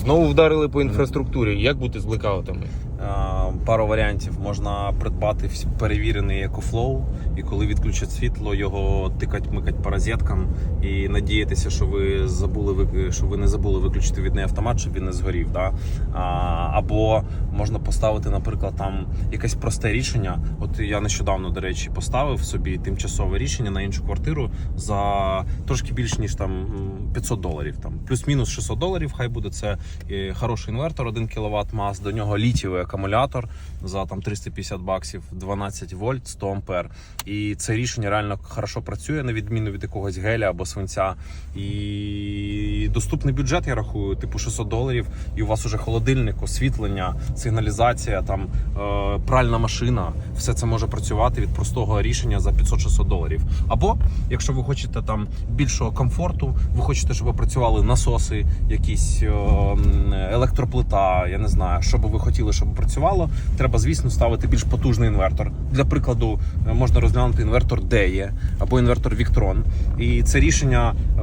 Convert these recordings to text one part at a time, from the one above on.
Знову вдарили по інфраструктурі. Як бути з блекаутами? Пару варіантів можна придбати перевірений EcoFlow, і коли відключать світло, його тикать микать по розеткам і надіятися, що ви забули що ви не забули виключити від неї автомат, щоб він не згорів. Да? А, або можна поставити, наприклад, там якесь просте рішення. От я нещодавно, до речі, поставив собі тимчасове рішення на іншу квартиру за трошки більш ніж там 500 доларів. Там плюс-мінус 600 доларів. Хай буде це хороший інвертор, 1 кВт мас. До нього літієвий акумулятор за там 350 баксів, 12 вольт, 100 ампер. І це рішення реально хорошо працює, на відміну від якогось геля або свинця. І доступний бюджет, я рахую, типу 600 доларів. І у вас уже холодильник, освітлення, сигналізація, там е, пральна машина. Все це може працювати від простого рішення за 500-600 доларів. Або якщо ви хочете там більшого комфорту, ви хочете, щоб працювали насоси, якісь е, електроплита, я не знаю, що би ви хотіли, щоб працювало. Треба, звісно, ставити більш потужний інвертор. Для прикладу, е, можна розглянути інвертор DE або інвертор Victron. І це рішення е,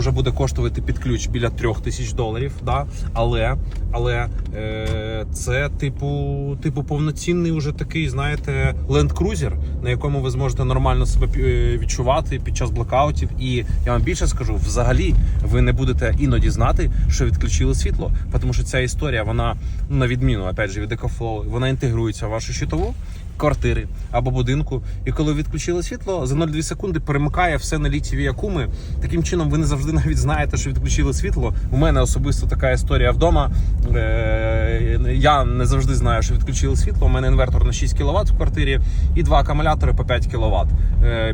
м, е, буде коштувати під ключ біля трьох тисяч доларів. Да? Але, але е, це типу, типу повноцінний уже такий, знаєте, ленд-крузер, на якому ви зможете нормально себе е, відчувати під час блокаутів. І я вам більше скажу, взагалі ви не будете іноді знати, що відключили світло, тому що ця історія, вона ну, на відміну опять же від EcoFlow, вона інтегрується в вашу щитову. Квартири або будинку, і коли відключили світло, за 0,2 секунди перемикає все на літіві акуми. Таким чином, ви не завжди навіть знаєте, що відключили світло. У мене особисто така історія вдома. Е, Я не завжди знаю, що відключили світло. У мене інвертор на 6 кВт в квартирі і два акумулятори по 5 кВт.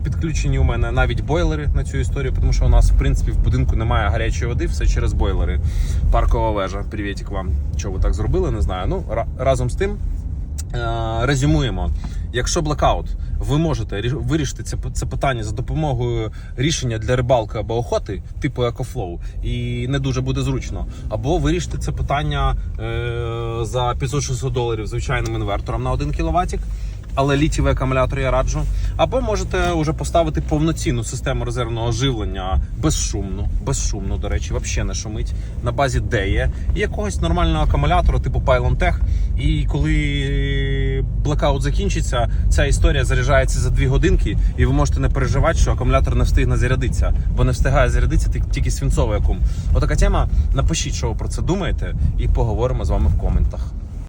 Підключені у мене навіть бойлери на цю історію, тому що у нас в принципі в будинку немає гарячої води, все через бойлери. Паркова вежа. Привітик вам. Чого ви так зробили? Не знаю. Ну ра- разом з тим. Е, Резюмуємо, якщо блокаут, ви можете вирішити це, це питання за допомогою рішення для рибалки або охоти, типу EcoFlow, і не дуже буде зручно. Або вирішити це питання е, за 500-600 доларів звичайним інвертором на 1 кВт. Але літівий акумулятор я раджу. Або можете вже поставити повноцінну систему резервного живлення безшумну, безшумну, до речі, взагалі не шумить на базі DE і якогось нормального акумулятора, типу Pylon І коли блокаут закінчиться, ця історія заряджається за 2 годинки, і ви можете не переживати, що акумулятор не встигне зарядитися, бо не встигає зарядитися тільки- свинцовий акум. Отака тема. Напишіть, що ви про це думаєте, і поговоримо з вами в коментах.